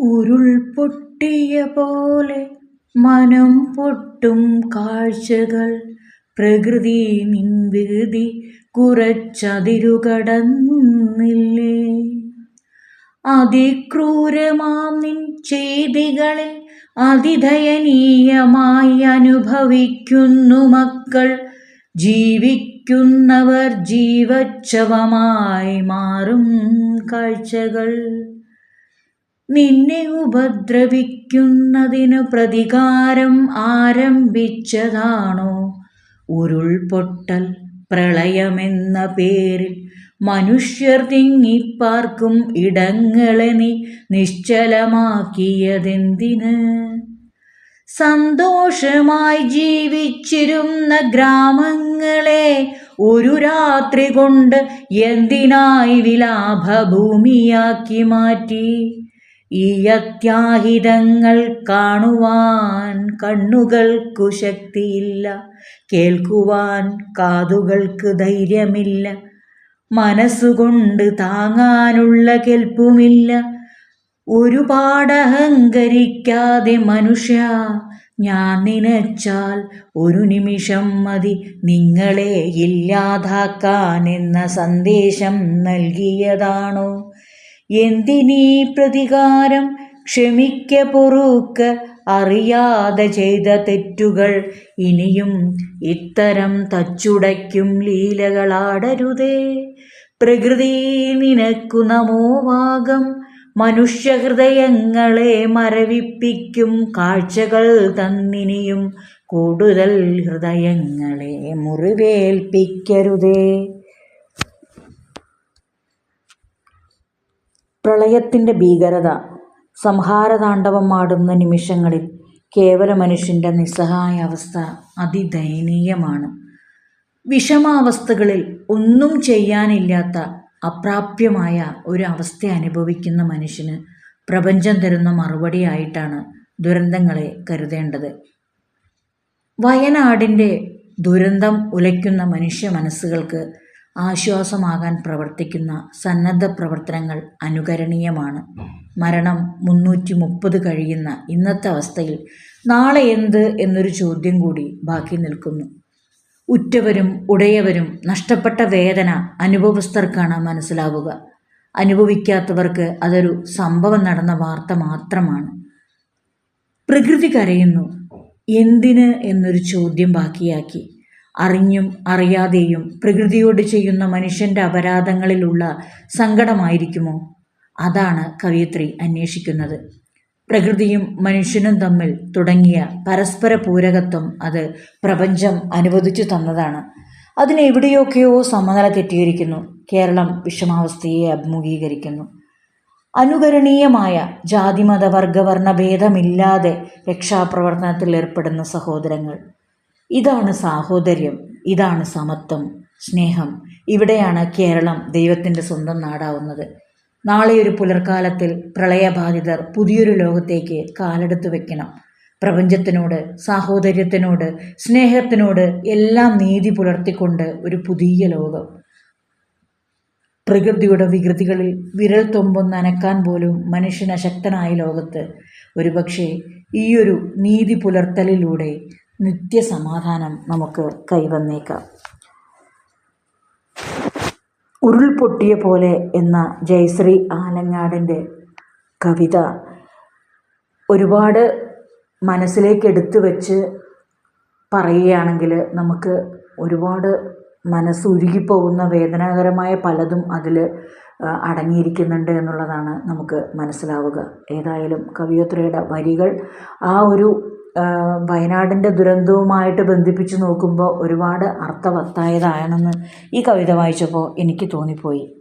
ഉരുൾ പൊട്ടിയ പോലെ മനം പൊട്ടും കാഴ്ചകൾ. പ്രകൃതി നിൻ വികൃതി കുറച്ചതിരുകടന്നില്ലേ? അതിക്രൂരമാം നിൻ ചെയ്തികളിൽ അതിദയനീയമായി അനുഭവിക്കുന്നു മക്കൾ. ജീവിക്കുന്നവർ ജീവച്ഛവമായി മാറും കാഴ്ചകൾ. നിന്നെ ഉപദ്രവിക്കുന്നതിന് പ്രതികാരം ആരംഭിച്ചതാണോ? ഉരുൾപൊട്ടൽ പ്രളയമെന്ന പേരിൽ മനുഷ്യർ തിങ്ങിപ്പാർക്കും ഇടങ്ങളെ നീ നിശ്ചലമാക്കിയതെന്തിന്? സന്തോഷമായി ജീവിച്ചിരുന്ന ഗ്രാമങ്ങളെ ഒരു രാത്രി കൊണ്ട് എന്തിനായി വിലാപഭൂമിയാക്കി മാറ്റി? ഈ അത്യാഹിതങ്ങൾ കാണുവാൻ കണ്ണുകൾക്കു ശക്തിയില്ല കേൾക്കുവാൻ കാതുകൾക്ക് ധൈര്യമില്ല മനസ്സുകൊണ്ട് താങ്ങാനുള്ള കെൽപ്പുമില്ല ഒരുപാട് അഹങ്കരിക്കാതെ മനുഷ്യ ഞാൻ നിനച്ചാൽ ഒരു നിമിഷം മതി നിങ്ങളെ ഇല്ലാതാക്കാൻ എന്ന സന്ദേശം നൽകിയതാണോ? എന്തിനീ പ്രതികാരം? ക്ഷമിക്ക പൊറുക്ക അറിയാതെ ചെയ്ത തെറ്റുകൾ. ഇനിയും ഇത്തരം തച്ചുടയ്ക്കും ലീലകളാടരുതേ. പ്രകൃതി നിനക്കു നമോവാകം. മനുഷ്യഹൃദയങ്ങളെ മരവിപ്പിക്കും കാഴ്ചകൾ തന്നിനിയും. കൂടുതൽ ഹൃദയങ്ങളെ മുറിവേൽപ്പിക്കരുതേ. പ്രളയത്തിന്റെ ഭീകരത സംഹാരതാണ്ഡവം ആടുന്ന നിമിഷങ്ങളിൽ കേവല മനുഷ്യന്റെ നിസ്സഹായ അവസ്ഥ അതിദയനീയമാണ്. വിഷമാവസ്ഥകളിൽ ഒന്നും ചെയ്യാനില്ലാത്ത അപ്രാപ്യമായ ഒരു അവസ്ഥ അനുഭവിക്കുന്ന മനുഷ്യന് പ്രപഞ്ചം തരുന്ന മറുപടിയായിട്ടാണ് ദുരന്തങ്ങളെ കരുതേണ്ടത്. വയനാടിന്റെ ദുരന്തം ഉലയ്ക്കുന്ന മനുഷ്യ മനസ്സുകൾക്ക് ആശ്വാസമാകാൻ പ്രവർത്തിക്കുന്ന സന്നദ്ധ പ്രവർത്തനങ്ങൾ അനുകരണീയമാണ്. മരണം മുന്നൂറ്റി മുപ്പത് കഴിയുന്ന ഇന്നത്തെ അവസ്ഥയിൽ നാളെ എന്ത് എന്നൊരു ചോദ്യം കൂടി ബാക്കി നിൽക്കുന്നു. ഉറ്റവരും ഉടയവരും നഷ്ടപ്പെട്ട വേദന അനുഭവസ്ഥർക്കാണ് മനസ്സിലാവുക. അനുഭവിക്കാത്തവർക്ക് അതൊരു സംഭവം നടന്ന വാർത്ത മാത്രമാണ്. പ്രകൃതി കരയുന്നു. എന്തിന് എന്നൊരു ചോദ്യം ബാക്കിയാക്കി. അറിഞ്ഞും അറിയാതെയും പ്രകൃതിയോട് ചെയ്യുന്ന മനുഷ്യന്റെ അപരാധങ്ങളിലുള്ള സങ്കടമായിരിക്കുമോ? അതാണ് കവിയത്രി അന്വേഷിക്കുന്നത്. പ്രകൃതിയും മനുഷ്യനും തമ്മിൽ തുടങ്ങിയ പരസ്പര പൂരകത്വം അത് പ്രപഞ്ചം അനുവദിച്ചു തന്നതാണ്. അതിന് എവിടെയൊക്കെയോ സമനില തെറ്റിയിരിക്കുന്നു. കേരളം വിഷമാവസ്ഥയെ അഭിമുഖീകരിക്കുന്നു. അനുകരണീയമായ ജാതിമത വർഗവർണ ഭേദമില്ലാതെ രക്ഷാപ്രവർത്തനത്തിൽ ഏർപ്പെടുന്ന സഹോദരങ്ങൾ. ഇതാണ് സാഹോദര്യം ഇതാണ് സമത്വം സ്നേഹം. ഇവിടെയാണ് കേരളം ദൈവത്തിന്റെ സ്വന്തം നാടാവുന്നത്. നാളെ ഒരു പുലർക്കാലത്തിൽ പ്രളയബാധിതർ പുതിയൊരു ലോകത്തേക്ക് കാലെടുത്ത് വെക്കണം. പ്രപഞ്ചത്തിനോട് സാഹോദര്യത്തിനോട് സ്നേഹത്തിനോട് എല്ലാം നീതി പുലർത്തിക്കൊണ്ട് ഒരു പുതിയ ലോകം. പ്രകൃതിയുടെ വികൃതികളിൽ വിരൽ തൊമ്പം അനക്കാൻ പോലും മനുഷ്യൻ അശക്തനായ ലോകത്ത് ഒരുപക്ഷെ ഈയൊരു നീതി പുലർത്തലിലൂടെ നിത്യസമാധാനം നമുക്ക് കൈവന്നേക്കാം. ഉരുൾപൊട്ടിയ പോലെ എന്ന ജയശ്രീ ആലങ്ങാടിന്റെ കവിത ഒരുപാട് മനസ്സിലേക്ക് എടുത്തു വെച്ച് പറയുകയാണെങ്കിൽ നമുക്ക് ഒരുപാട് മനസ്സ് ഉരുകിപ്പോകുന്ന വേദനാകരമായ പലതും അതിൽ അടങ്ങിയിരിക്കുന്നുണ്ട് എന്നുള്ളതാണ് നമുക്ക് മനസ്സിലാവുക. ഏതായാലും കവിയോത്രയുടെ വരികൾ ആ ഒരു വയനാടിന്റെ ദുരന്തവുമായിട്ട് ബന്ധിപ്പിച്ച് നോക്കുമ്പോൾ ഒരുപാട് അർത്ഥവത്തായതാണെന്ന് ഈ കവിത വായിച്ചപ്പോൾ എനിക്ക് തോന്നിപ്പോയി.